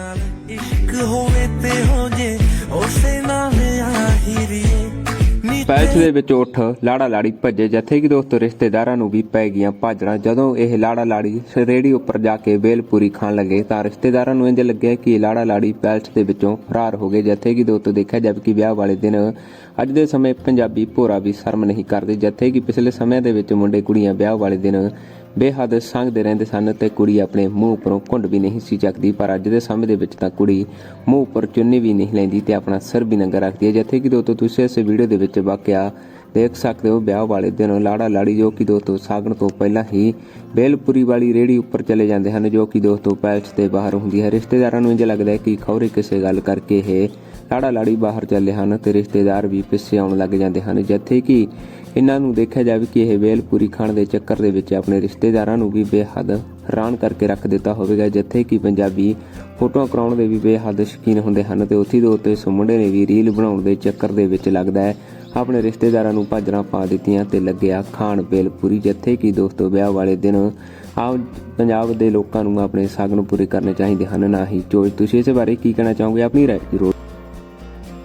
ਨਾਲ ਇਸ਼ਕ ਹੋਵੇ ਤੇ ਹੋ ਜੇ, ਉਸੇ ਨਾਲ ਆਹੀਰੀਏ ਪੈਲਸ ਦੇ ਵਿੱਚ ਉੱਠ ਲਾੜਾ ਲਾੜੀ ਭੱਜੇ ਜਥੇ ਕਿ ਦੋਸਤੋ ਰਿਸ਼ਤੇਦਾਰਾਂ ਨੂੰ ਵੀ ਪੈ ਗਈਆਂ ਭਾਜੜਾਂ। ਜਦੋਂ ਇਹ ਲਾੜਾ ਲਾੜੀ ਰੇੜੀ ਉੱਪਰ ਜਾ ਕੇ ਬੇਲਪੂਰੀ ਖਾਣ ਲੱਗੇ, ਤਾਂ ਰਿਸ਼ਤੇਦਾਰਾਂ ਨੂੰ ਇੰਜ ਲੱਗਿਆ ਕਿ ਲਾੜਾ ਲਾੜੀ ਪੈਲਸ ਦੇ ਵਿੱਚੋਂ ਫਰਾਰ ਹੋ ਗਏ। ਜਥੇ ਕਿ ਦੋਸਤੋ ਦੇਖਿਆ ਜਾਵੇ ਕਿ ਵਿਆਹ ਵਾਲੇ ਦਿਨ ਅੱਜ ਦੇ ਸਮੇਂ ਪੰਜਾਬੀ ਭੋਰਾ ਵੀ ਸ਼ਰਮ ਨਹੀਂ ਕਰਦੇ। ਜਥੇ ਕਿ ਪਿਛਲੇ ਸਮੇਂ ਦੇ ਵਿੱਚ ਮੁੰਡੇ ਕੁੜੀਆਂ ਵਿਆਹ ਵਾਲੇ ਦਿਨ ਬੇਹੱਦ ਸੰਗਦੇ ਰਹਿੰਦੇ ਸਨ ਤੇ ਕੁੜੀ ਆਪਣੇ ਮੂੰਹ ਉੱਪਰੋਂ ਘੁੰਡ ਵੀ ਨਹੀਂ ਸੀ ਚੱਕਦੀ, ਪਰ ਅੱਜ ਦੇ ਸਮੇਂ ਦੇ ਵਿੱਚ ਤਾਂ ਕੁੜੀ ਮੂੰਹ ਉੱਪਰ ਚੁੰਨੀ ਵੀ ਨਹੀਂ ਲੈਂਦੀ ਤੇ ਆਪਣਾ ਸਿਰ ਵੀ ਨੰਗਾ ਰੱਖਦੀ ਹੈ। ਜਿੱਥੇ ਕਿ ਦੋਸਤੋ ਤੁਸੀਂ ਇਸ ਵੀਡੀਓ ਦੇ ਵਿੱਚ ਵਾਕਿਆ ਦੇਖ ਸਕਦੇ ਹੋ, ਵਿਆਹ ਵਾਲੇ ਦਿਨ ਲਾੜਾ ਲਾੜੀ ਜੋ ਕਿ ਦੋਸਤੋ ਸਾਗਣ ਤੋਂ ਪਹਿਲਾਂ ਹੀ ਬੇਲਪੁਰੀ ਵਾਲੀ ਰੇੜੀ ਉੱਪਰ ਚਲੇ ਜਾਂਦੇ ਹਨ, ਜੋ ਕਿ ਦੋਸਤੋ ਪੈਲਸ ਦੇ ਬਾਹਰ ਹੁੰਦੀ ਹੈ। ਰਿਸ਼ਤੇਦਾਰਾਂ ਨੂੰ ਇੰਜ ਲੱਗਦਾ ਹੈ ਕਿ ਖੌਰੇ ਕਿਸੇ ਗੱਲ ਕਰਕੇ ਇਹ ਲਾੜਾ ਲਾੜੀ ਬਾਹਰ ਚੱਲੇ ਹਨ ਤੇ ਰਿਸ਼ਤੇਦਾਰ ਵੀ ਪਿੱਛੇ ਆਉਣ ਲੱਗ ਜਾਂਦੇ ਹਨ, ਜਿੱਥੇ ਕਿ ਇਹਨਾਂ ਨੂੰ ਦੇਖਿਆ ਜਾਵੇ ਕਿ ਇਹ ਬੇਲਪੂਰੀ ਖਾਣ ਦੇ ਚੱਕਰ ਦੇ ਵਿੱਚ ਆਪਣੇ ਰਿਸ਼ਤੇਦਾਰਾਂ ਨੂੰ ਵੀ ਬੇਹੱਦ ਹੈਰਾਨ ਕਰਕੇ ਰੱਖ ਦਿੱਤਾ ਹੋਵੇਗਾ, ਜਿੱਥੇ ਕਿ ਪੰਜਾਬੀ ਫੋਟੋਆਂ ਕਰਾਉਣ ਦੇ ਵੀ ਬੇਹੱਦ ਸ਼ੌਕੀਨ ਹੁੰਦੇ ਹਨ ਤੇ ਉੱਥੇ ਦੇ ਉੱਤੇ ਇਸ ਨੇ ਵੀ ਰੀਲ ਬਣਾਉਣ ਦੇ ਚੱਕਰ ਦੇ ਵਿੱਚ ਲੱਗਦਾ ਹੈ। ਆਪਣੇ ਰਿਸ਼ਤੇਦਾਰਾਂ ਨੂੰ ਭਾਜੜਾਂ ਪਾ ਦਿੱਤੀਆਂ ਤੇ ਲੱਗਿਆ ਖਾਣ ਬੇਲਪੂਰੀ ਜਿੱਥੇ ਕਿ ਦੋਸਤੋ ਵਿਆਹ ਵਾਲੇ ਦਿਨ ਆਪ ਪੰਜਾਬ ਦੇ ਲੋਕਾਂ ਨੂੰ ਆਪਣੇ ਸ਼ਗਨ ਪੂਰੇ ਕਰਨੇ ਚਾਹੀਦੇ ਹਨ। ਨਾ ਹੀ ਚੋਜ ਤੁਸੀਂ ਇਸ ਬਾਰੇ ਕੀ ਕਹਿਣਾ ਚਾਹੋਗੇ? ਆਪਣੀ ਰਾਏ ਜ਼ਰੂਰ